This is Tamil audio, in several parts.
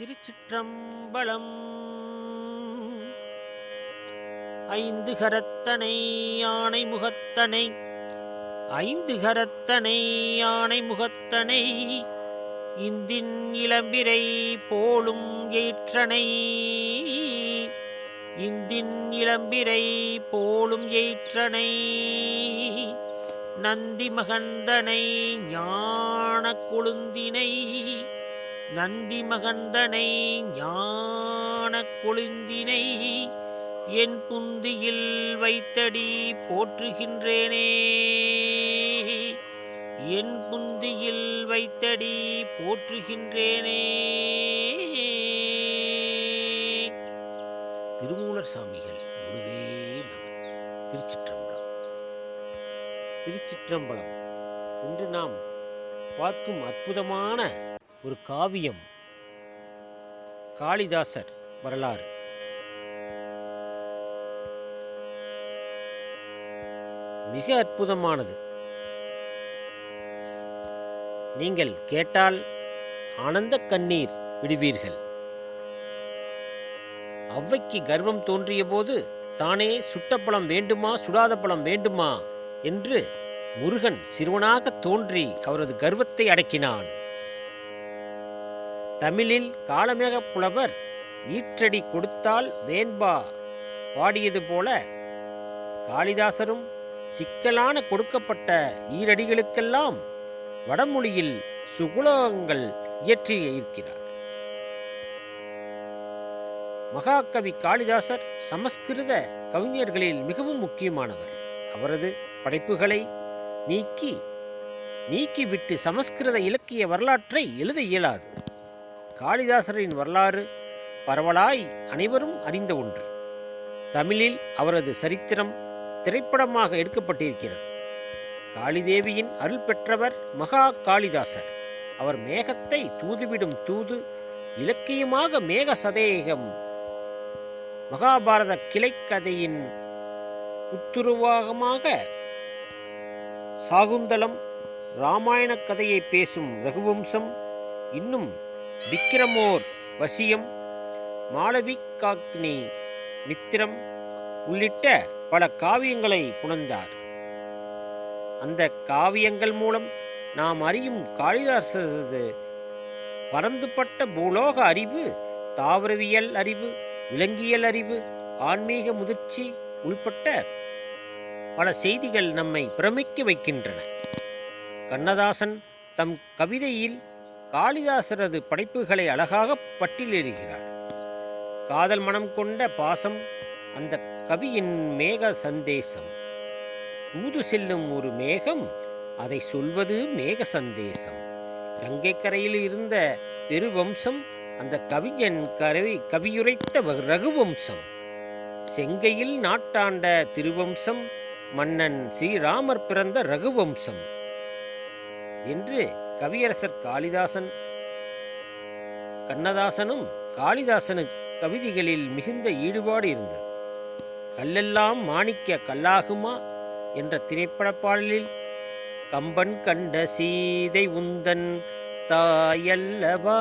திருச்சிற்றம்பலம். ஐந்து கரத்தனை யானை முகத்தனை ஐந்து கரத்தனை யானை முகத்தனை இந்தின் இளம்பிரை போலும் ஏற்றனை இந்தின் இளம்பிரை போலும் ஏற்றனை நந்தி மகந்தனை ஞான கொழுந்தினை நந்தி மகந்தனை ஞான கொழுந்தினை என் புந்தியில் வைத்தடி போற்றுகின்றேனே. என் புந்தியில் வைத்தடி போற்றுகின்றேனே. திருமூலர் சாமிகள் குருவே திருச்சிற்றம்பலம். திருச்சிற்றம்பலம். இன்று நாம் பார்க்கும் அற்புதமான ஒரு காவியம். காளிதாசர் வரலாறு. மிக அற்புதமானது. நீங்கள் கேட்டால் ஆனந்த கண்ணீர் விடுவீர்கள். அவ்வைக்கு கர்வம் தோன்றிய போது தானே சுட்ட பழம் வேண்டுமா சுடாத பழம் வேண்டுமா? என்று முருகன் சிறுவனாக தோன்றி அவரது கர்வத்தை அடக்கினான். தமிழில் காலமேகப் புலவர் ஈற்றடி கொடுத்தால் வேண்பா பாடியது போல காளிதாசரும் சிக்கலான கொடுக்கப்பட்ட ஈரடிகளுக்கெல்லாம் வடமொழியில் சுகுலோகங்கள் இயற்றி இருக்கிறார். மகாகவி காளிதாசர் சமஸ்கிருத கவிஞர்களில் மிகவும் முக்கியமானவர். அவரது படைப்புகளை நீக்கி நீக்கிவிட்டு சமஸ்கிருத இலக்கிய வரலாற்றை எழுத இயலாது. காளிதாசரின் வரலாறு பரவலாய் அனைவரும் அறிந்த ஒன்று. தமிழில் அவரது சரித்திரம் திரைப்படமாக எடுக்கப்பட்டிருக்கிறது. காளிதேவியின் அருள் பெற்றவர் மகா காளிதாசர். அவர் மேகத்தை தூதுவிடும் தூது இலக்கியமாக மேக சதேகம். மகாபாரத கிளைக்கதையின் உத்துருவாகமாக சாகுந்தலம் ராமாயண கதையை பேசும் ரகுவம்சம் இன்னும் விக்கிரமோர் வசியம் மாளவிகாக்னி மித்திரம் உள்ளிட்ட பல காவியங்களை புணர்ந்தார். அந்த காவியங்கள் மூலம் நாம் அறியும் காளிதாசரது பரந்துபட்ட பூலோக அறிவு தாவரவியல் அறிவு விலங்கியல் அறிவு ஆன்மீக முதிர்ச்சி உள்பட்ட பல செய்திகள் நம்மை பிரமிக்க வைக்கின்றன. கண்ணதாசன் தம் கவிதையில் காளிதாசரது படைப்புகளை அழகாக பட்டியலிடுகிறார் காதல் மனம் கொண்ட பாசம் அந்த கவியின் மேக சந்தேசம். தூது செல்லும் ஒரு மேகம் அதை சொல்வது மேக சந்தேசம். கங்கை கரையில் இருந்த பெருவம்சம் அந்த கவிஞன் கரவி கவியுரைத்த வ- ரகுவம்சம். செங்கையில் நாட்டாண்ட திருவம்சம் மன்னன் ஸ்ரீராமர் பிறந்த ரகுவம்சம். என்று கவியரசர் காளிதாசன். கண்ணதாசனும் காளிதாசனு கவிதைகளில் மிகுந்த ஈடுபாடு இருந்தது. கல்லெல்லாம் மாணிக்க கல்லாகுமா? என்ற திரைப்படப் பாடலில் கம்பன் கண்ட சீதை உந்தன் தாயல்லவா?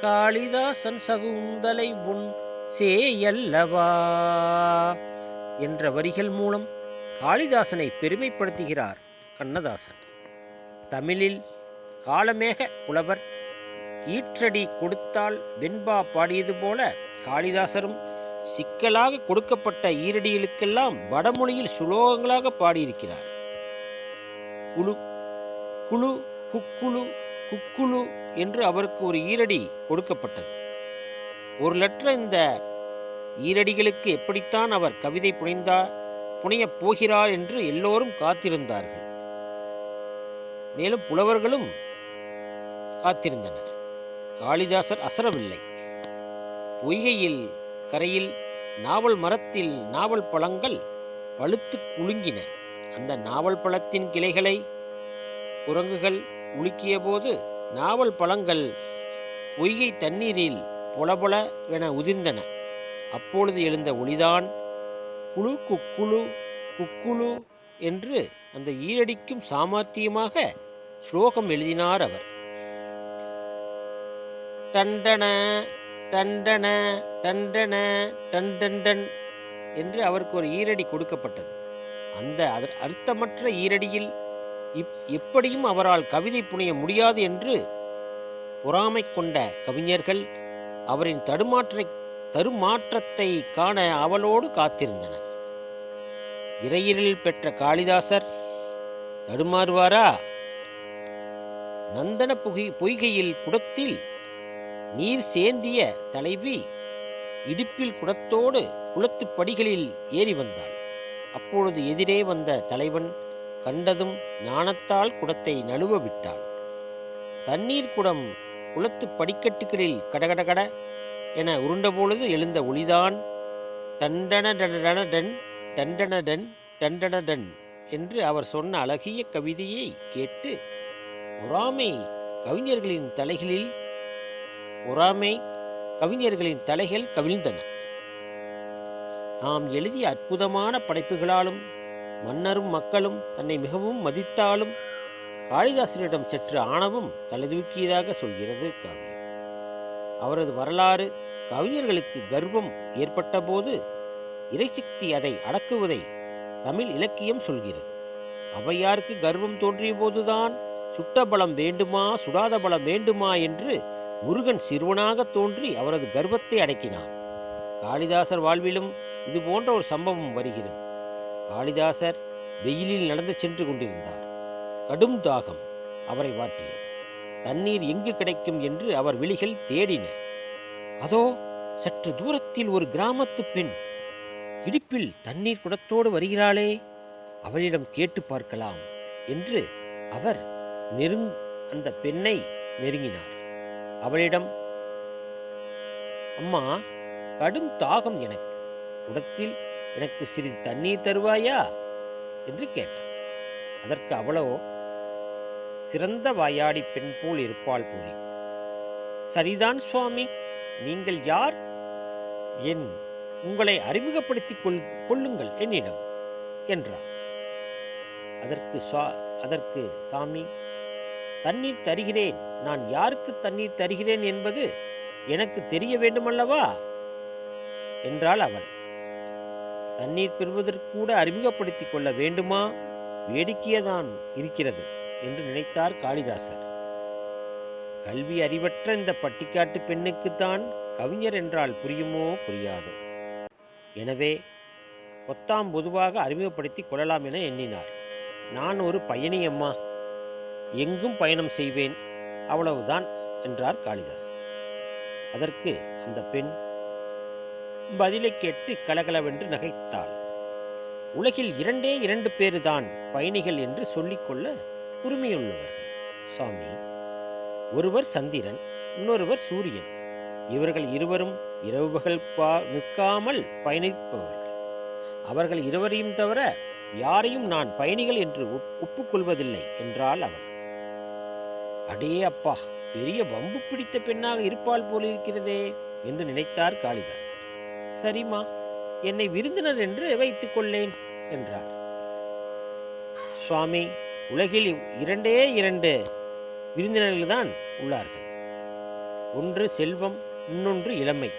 காளிதாசன் சகுந்தலை உன் சேயல்லவா? என்ற வரிகள் மூலம் காளிதாசனை பெருமைப்படுத்துகிறார் கண்ணதாசன். தமிழில் காலமேக புலவர் ஈற்றடி கொடுத்தால் வெண்பா பாடியது போல காளிதாசரும் சிக்கலாக கொடுக்கப்பட்ட ஈரடிகளுக்கெல்லாம் வடமொழியில் சுலோகங்களாக பாடியிருக்கிறார். குழு குழு குக்குழு குக்குழு என்று அவருக்கு ஒரு ஈரடி கொடுக்கப்பட்டது. ஒரு லெட்டர் இந்த ஈரடிகளுக்கு எப்படித்தான் அவர் கவிதை புனைந்தார் புனையப் போகிறார் என்று எல்லோரும் காத்திருந்தார்கள். மேலும் புலவர்களும் காத்திருந்தனர். காளிதாசர் அசரவில்லை. பொய்கையில் கரையில் நாவல் மரத்தில் நாவல் பழங்கள் பழுத்து குலுங்கின. அந்த நாவல் பழத்தின் கிளைகளை குரங்குகள் உலுக்கிய போது நாவல் பழங்கள் பொய்கை தண்ணீரில் பொலபொலவென உதிர்ந்தன. அப்பொழுது எழுந்த ஒளிதான் குழு குக்குழு குக்குழு என்று அந்த ஈரடிக்கும் சாமர்த்தியமாக ஸ்லோகம் எழுதினார் அவர். டண்டன டண்டன டண்டன டண்டண்டன் என்று அவருக்கு ஒரு ஈரடி கொடுக்கப்பட்டது. அந்த அர்த்தமற்ற ஈரடியில் இப் எப்படியும் அவரால் கவிதை புனைய முடியாது என்று பொறாமை கொண்ட கவிஞர்கள் அவரின் தடுமாற்றை தருமாற்றத்தை காண அவளோடு காத்திருந்தனர். இறையிரலில் பெற்ற காளிதாசர் தடுமாறுவாரா? நந்தன புகை பொய்கையில் குடத்தில் நீர் சேந்திய தலைவி இடுப்பில் குடத்தோடு குளத்துப் படிகளில் ஏறி வந்தாள். அப்பொழுது எதிரே வந்த தலைவன் கண்டதும் ஞானத்தால் குடத்தை நழுவ விட்டாள். தண்ணீர் குடம் குளத்துப் படிக்கட்டுகளில் கடகடகட என உருண்டபொழுது எழுந்த ஒளிதான் டண்டனடனடன் டண்டனடன் டண்டனடன் என்று அவர் சொன்ன அழகிய கவிதையை கேட்டு பொறாமை கவிஞர்களின் தலைகளில் பொறாமை கவிஞர்களின் தலைகள் கவிழ்ந்தன. நாம் எழுதிய அற்புதமான படைப்புகளாலும் மன்னரும் மக்களும் தன்னை மிகவும் மதித்தாலும் காளிதாசனிடம் சற்று ஆணவம் தலைதூக்கியதாக சொல்கிறது காவியம். அவரது வரலாறு கவிஞர்களுக்கு கர்வம் ஏற்பட்டபோது இறைசக்தி அதை அடக்குவதை தமிழ் இலக்கியம் சொல்கிறது. அவையாருக்கு கர்வம் தோன்றிய போதுதான் சுட்ட பலம் வேண்டுமா சுடாத பலம் வேண்டுமா என்று முருகன் சிறுவனாக தோன்றி அவரது கர்வத்தை அடக்கினான் காளிதாசர் வாழ்விலும் இது போன்ற ஒரு சம்பவம் வருகிறது. காளிதாசர் வெயிலில் நடந்து சென்று கொண்டிருந்தார். கடும் தாகம் அவரை வாட்டியது. தண்ணீர் எங்கு கிடைக்கும் என்று அவர் விழிகள் தேடின அதோ சற்று தூரத்தில் ஒரு கிராமத்து பெண் இடுப்பில் தண்ணீர் குடத்தோடு வருகிறாளே அவளிடம் கேட்டு பார்க்கலாம் என்று அவர் நெருங் அந்த பெண்ணை நெருங்கினார். அவளிடம் அம்மா கடும் தாகம் எனக்கு. குடத்தில் எனக்கு சிறிது தண்ணீர் தருவாயா? என்று கேட்டார். அதற்கு அவளோ சிறந்த வாயாடி பெண் போல் இருப்பாள் போலே. சரிதான் சுவாமி. நீங்கள் யார்? என் உங்களை அறிமுகப்படுத்திக் கொள் கொள்ளுங்கள் என்னிடம் என்றார் அதற்கு சுவா அதற்கு சாமி தண்ணீர் தருகிறேன். நான் யாருக்கு தண்ணீர் தருகிறேன் என்பது எனக்கு தெரிய வேண்டுமல்லவா? என்றாள் அவள். தண்ணீர் பெறுவதற்கூட கூட அறிமுகப்படுத்திக் கொள்ள வேண்டுமா? வேடிக்கையதான் இருக்கிறது என்று நினைத்தார் காளிதாசர். கல்வி அறிவற்ற இந்த பட்டிக்காட்டு பெண்ணுக்குத்தான் கவிஞர் என்றால் புரியுமோ? புரியாதோ? எனவே ஒத்தாம் பொதுவாக அறிமுகப்படுத்தி கொள்ளலாம் என எண்ணினார். நான் ஒரு பயணி அம்மா. எங்கும் பயணம் செய்வேன். அவ்வளவுதான் என்றார் காளிதாஸ். அதற்கு அந்த பெண் பதிலை கேட்டு கலகலவென்று நகைத்தாள். உலகில் இரண்டே இரண்டு பேருதான் பயணிகள் என்று சொல்லிக்கொள்ள உரிமையுள்ளவர் சுவாமி ஒருவர் சந்திரன் இன்னொருவர் சூரியன். இவர்கள் இருவரும் இரவு பகல் நிற்காமல் பயணிப்பவர்கள். அவர்கள் இருவரையும் தவிர யாரையும் நான் பயணிகள் என்று ஒப்புக்கொள்வதில்லை என்றால் அவர் அடே அப்பா பெரிய வம்பு பிடித்த பெண்ணாக இருப்பாள் போலிருக்கிறதே என்று நினைத்தார் காளிதாசர். சரிம்மா என்னை விருந்தினர் என்று வைத்துக் கொள்ளேன் என்றார். சுவாமி உலகில் இரண்டே இரண்டு விருந்தினர்கள் தான் உள்ளார்கள். ஒன்று செல்வம் இன்னொன்று இளமை.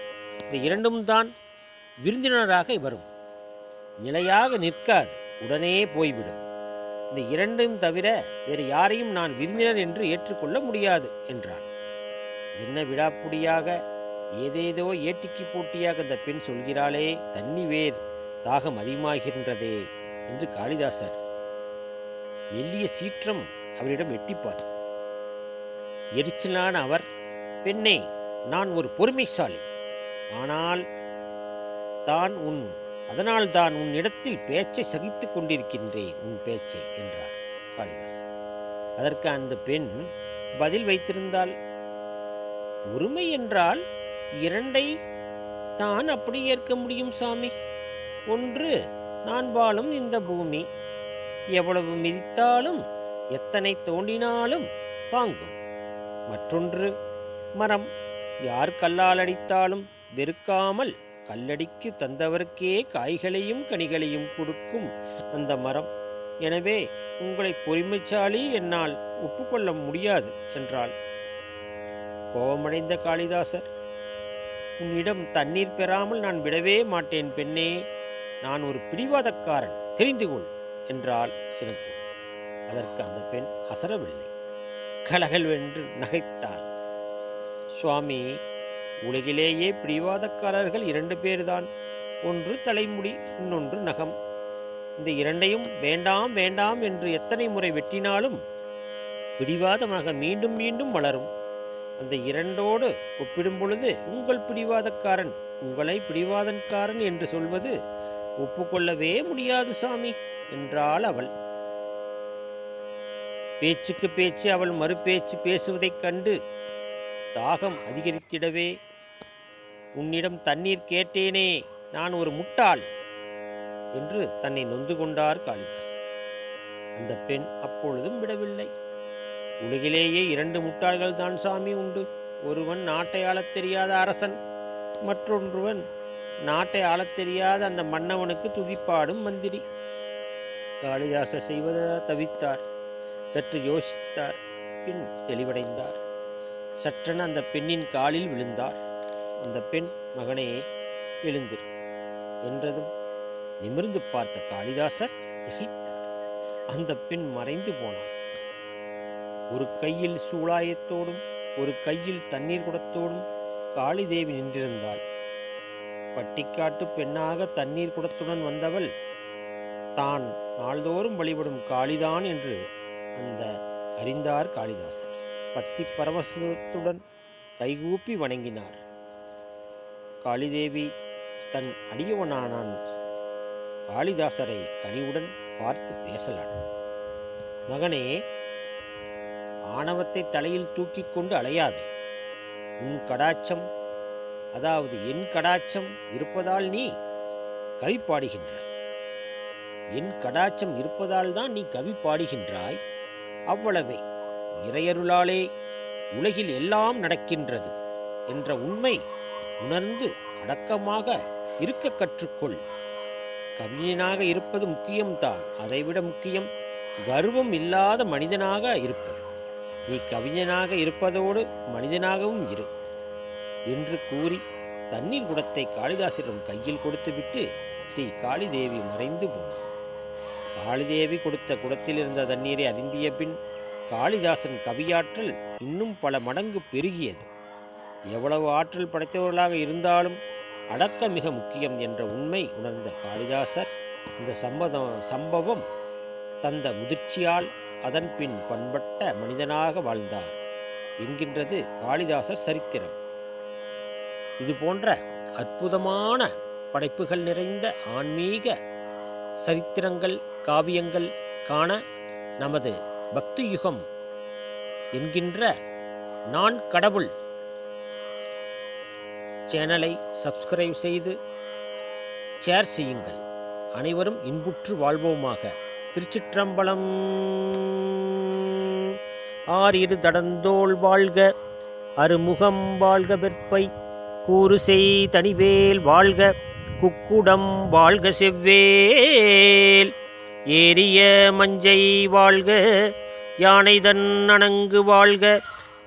இந்த இரண்டும் தான் விருந்தினராக வரும். நிலையாக நிற்காது உடனே போய்விடும். இந்த இரண்டும் தவிர வேறு யாரையும் நான் விருந்தினர் என்று ஏற்றுக்கொள்ள முடியாது என்றான் என்ன விடாப்புடியாக ஏதேதோ ஏட்டிக்கு போட்டியாக அந்த பெண் சொல்கிறாளே தண்ணி வேர் தாகம் அதிகமாகின்றதே என்று காளிதாசர் மெல்லிய சீற்றம் அவரிடம் எட்டி பார்த்தது எரிச்சலான அவர் பெண்ணே நான் ஒரு பொறுமைசாலி. ஆனால் தான் உன் அதனால் தான் உன் இடத்தில் பேச்சை சகித்துக் கொண்டிருக்கின்றேன் உன் பேச்சை என்றார் காளிதாஸ். அதற்கு அந்த பெண் பதில் வைத்திருந்தால் பொறுமை என்றால் இரண்டை தான் அப்படி ஏற்க முடியும் சாமி. ஒன்று நான் வாழும் இந்த பூமி. எவ்வளவு மிதித்தாலும் எத்தனை தோண்டினாலும் தாங்கும். மற்றொன்று மரம். யார் கல்லால் அடித்தாலும் வெறுக்காமல் கல்லடிக்கு தந்தவருக்கே காய்களையும் கனிகளையும் கொடுக்கும் அந்த மரம். எனவே உங்களை பொறுமைச்சாலி என்னால் ஒப்புக்கொள்ள முடியாது என்றாள். கோபமடைந்த காளிதாசர் உன்னிடம் தண்ணீர் பெறாமல் நான் விடவே மாட்டேன் பெண்ணே நான் ஒரு பிடிவாதக்காரன் தெரிந்து கொள் என்றாள் சிறப்பு அதற்கு அந்த பெண் அசரவில்லை. கலகல்வென்று நகைத்தாள். சுவாமி உலகிலேயே பிடிவாதக்காரர்கள் இரண்டு பேர்தான். ஒன்று தலைமுடி இன்னொன்று நகம். இந்த இரண்டையும் வேண்டாம் வேண்டாம் என்று எத்தனை முறை வெட்டினாலும் பிடிவாதமாக மீண்டும் மீண்டும் வளரும். அந்த இரண்டோடு ஒப்பிடும் பொழுது உங்கள் பிடிவாதக்காரன் உங்களை பிடிவாதன்காரன் என்று சொல்வது ஒப்புக்கொள்ளவே முடியாது சாமி என்றாள் அவள். பேச்சுக்கு பேச்சு அவள் மறுபேச்சு பேசுவதைக் கண்டு தாகம் அதிகரித்திடவே. உன்னிடம் தண்ணீர் கேட்டேனே நான் ஒரு முட்டாள் என்று தன்னை நொந்து கொண்டார் காளிதாசன் அந்த பெண் அப்பொழுதும் விடவில்லை. உலகிலேயே இரண்டு முட்டாள்கள் தான் சாமி உண்டு. ஒருவன் நாட்டை ஆளத் தெரியாத அரசன் மற்றொன்றுவன் நாட்டை ஆளத் தெரியாத அந்த மன்னவனுக்கு துதிப்பாடும் மந்திரி. காளிதாசர் செய்வதா தவித்தார் சற்று யோசித்தார் பின் தெளிவடைந்தார். சற்றென அந்த பெண்ணின் காலில் விழுந்தார். அந்த பெண் மகனே எழுந்திரு. என்றதும் நிமிர்ந்து பார்த்த காளிதாசர் திகைத்தார். அந்த பெண் மறைந்து போனார் ஒரு கையில் சூளாயத்தோடும் ஒரு கையில் தண்ணீர் குடத்தோடும் காளிதேவி நின்றிருந்தாள். பட்டிக்காட்டு பெண்ணாக தண்ணீர் குடத்துடன் வந்தவள் தான் நாள்தோறும் வழிபடும் காளிதான் என்று அந்த அறிந்தார் காளிதாசர். பத்தி பரவசத்துடன் கைகூப்பி வணங்கினார். காளிதேவி தன் அடியவனானான். காளிதாசரை கனிவுடன் பார்த்து பேசலான். மகனே ஆணவத்தை தலையில் தூக்கிக் கொண்டு அலையாது. உன் கடாச்சம் அதாவது என் கடாச்சம் இருப்பதால் நீ கவி பாடுகின்றாய் என் கடாச்சம் இருப்பதால் தான் நீ கவி பாடுகின்றாய் அவ்வளவே. இறையருளாலே உலகில் எல்லாம் நடக்கின்றது என்ற உண்மை உணர்ந்து அடக்கமாக இருக்க கற்றுக்கொள். கவிஞனாக இருப்பது முக்கியம்தான். அதைவிட முக்கியம் கர்வம் இல்லாத மனிதனாக இருப்பது. நீ கவிஞனாக இருப்பதோடு மனிதனாகவும் இரு என்று கூறி தண்ணீர் குடத்தை காளிதாசரிடம் கையில் கொடுத்துவிட்டு ஸ்ரீ காளிதேவி மறைந்து போனார் காளிதேவி கொடுத்த குடத்தில் இருந்த தண்ணீரை அருந்திய பின் காளிதாசன் கவியாற்றல் இன்னும் பல மடங்கு பெருகியது. எவ்வளவு ஆற்றல் படைத்தவர்களாக இருந்தாலும் அடக்க மிக முக்கியம் என்ற உண்மை உணர்ந்த காளிதாசர் இந்த சம்பதம் சம்பவம் தந்த முதிர்ச்சியால் அதன் பின் பண்பட்ட மனிதனாக வாழ்ந்தார் என்கின்றது காளிதாசர் சரித்திரம். இது போன்ற அற்புதமான படைப்புகள் நிறைந்த ஆன்மீக சரித்திரங்கள் காவியங்கள் காண நமது பக்தி யுகம் என்கின்ற நான் கடவுள் சேனலை சப்ஸ்கிரைப் செய்து ஷேர் செய்யுங்கள். அனைவரும் இன்புற்று வாழ்வோமாக. திருச்சிற்றம்பலம் ஆறிரு தடந்தோள் வாழ்க அருமுகம் வாழ்க வெற்பை கூறு செய் தனிவேல் வாழ்க குக்குடம் வாழ்க செவ்வேல் ஏரிய மஞ்சை வாழ்க யானைதன் அணங்கு வாழ்க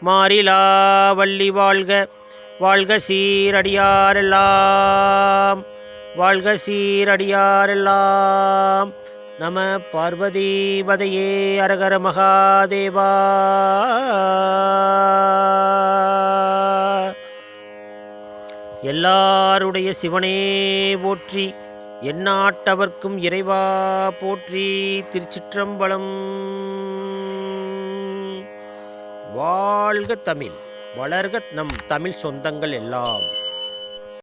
மாறிலா வள்ளி வாழ்க வாழ்க சீரடியாரெல்லாம் வாழ்க சீரடியாரெல்லாம். நம பார்வதி வதையே அரகர மகாதேவா. எல்லாருடைய சிவனே போற்றி எந்நாட்டவர்க்கும் இறைவா போற்றி திருச்சிற்றம்பலம். வாழ்க தமிழ். வளர்க நம் தமிழ் சொந்தங்கள் எல்லாம்.